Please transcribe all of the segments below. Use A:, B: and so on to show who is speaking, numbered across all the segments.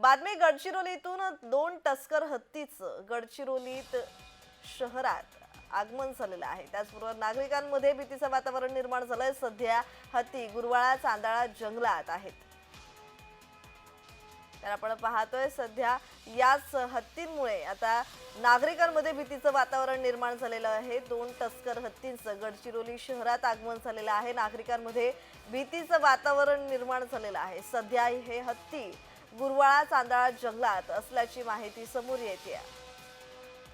A: बातमी गडचिरोलीतून दोन टस्कर हत्तीचं गडचिरोलीत शहरात आगमन झालेलं आहे. त्याचबरोबर नागरिकांमध्ये भीतीचं वातावरण निर्माण झालंय. सध्या हत्ती गुरवाळा चांदाळा जंगलात आहेत. तर आपण पाहतोय सध्या याच हत्तींमुळे आता नागरिकांमध्ये भीतीचं वातावरण निर्माण झालेलं आहे. दोन टस्कर हत्तींचं गडचिरोली शहरात आगमन झालेलं आहे. नागरिकांमध्ये भीतीचं वातावरण निर्माण झालेलं आहे. सध्या हे हत्ती गुरवाळा चांदाळा जंगलात असल्याची माहिती समोर येते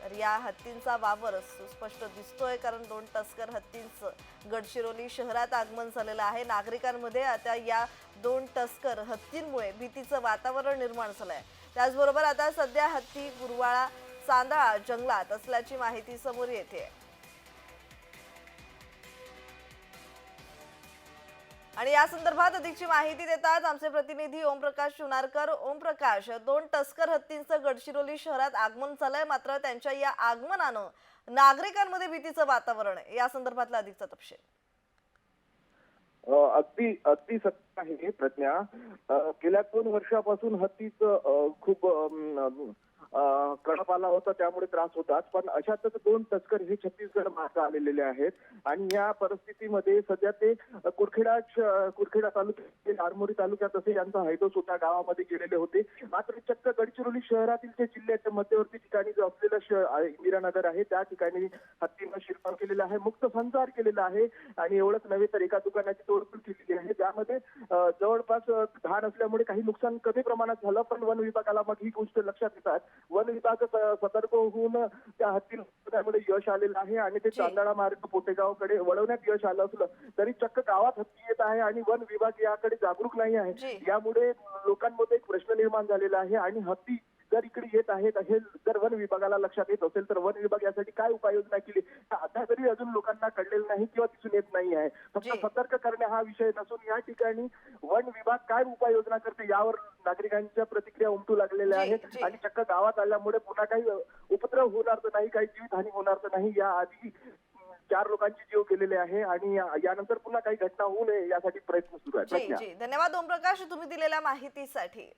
A: तर या हत्तींचा वावर सुस्पष्ट दिसतोय कारण दोन टस्कर हत्तींचं गडचिरोली शहरात आगमन झालेलं आहे. नागरिकांमध्ये आता या दोन टस्कर हत्तींमुळे भीतीचं वातावरण निर्माण झालंय. त्याचबरोबर आता सध्या हत्ती गुरवाळा चांदाळा जंगलात असल्याची माहिती समोर येते आणि या संदर्भात अधिकची माहिती देतात आमचे प्रतिनिधी ओमप्रकाश चुनारकर ओमप्रकाश दोन टस्कर हत्तींचं गडचिरोली शहरात आगमन झालंय. मात्र त्यांच्या या आगमनानं नागरिकांमध्ये भीतीचं वातावरण आहे. या संदर्भातला अधिकचा तपशील.
B: अगदी अगदी सत्य आहे प्रज्ञा. गेल्या दोन वर्षापासून हत्तीचं खूप कळप आला होता त्यामुळे त्रास होताच. पण अशातच दोन तस्कर हे छत्तीसगड मार्ग आलेले आहेत. आणि या परिस्थितीमध्ये सध्या ते कुरखेडा कुरखेडा तालुक्यात आरमोरी तालुक्यात असे यांचा हैदोस होता गावामध्ये गेलेले होते. मात्र चक्क गडचिरोली शहरातील जे जिल्ह्याच्या मध्यवर्ती ठिकाणी जो असलेलं इंदिरानगर आहे त्या ठिकाणी हत्तीनं शिरपाव केलेला आहे मुक्त संचार केलेला आहे. आणि एवढंच नव्हे तर एका दुकानाची तोडफोड केलेली आहे. त्यामध्ये जवळपास घाण असल्यामुळे काही नुकसान कमी प्रमाणात झालं पण वन विभागाला मग ही गोष्ट लक्षात येतात. वन विभाग सतर्क होऊन त्या हत्ती त्यामध्ये यश आलेलं आहे आणि ते
A: जी.
B: चांदळा मार्ग पोटेगावकडे वळवण्यात यश आलं असलं तरी चक्क गावात हत्ती येत आहे आणि वन विभाग याकडे जागरूक नाही. आहे यामुळे लोकांमध्ये एक प्रश्न निर्माण झालेला आहे आणि हत्ती जर इकडे येत आहेत हे जर वन विभागाला लक्षात येत असेल तर वन विभाग यासाठी काय उपाययोजना केली? आता तरी अजून लोकांना कळलेलं नाही किंवा दिसून येत नाही आहे. फक्त. सतर्क करणे हा विषय नसून या ठिकाणी वन विभाग काय उपाययोजना करते यावर नागरिकांच्या प्रतिक्रिया उमटू लागलेल्या आहेत. आणि चक्क गावात आल्यामुळे पुन्हा काही उपद्रव होणार तर नाही काही जीवितहानी होणार तर नाही. या आधी चार लोकांचे जीव गेलेले आहे आणि यानंतर पुन्हा काही घटना होऊ नये यासाठी प्रयत्न सुरू आहेत.
A: जी. धन्यवाद ओमप्रकाश तुम्ही दिलेल्या माहितीसाठी.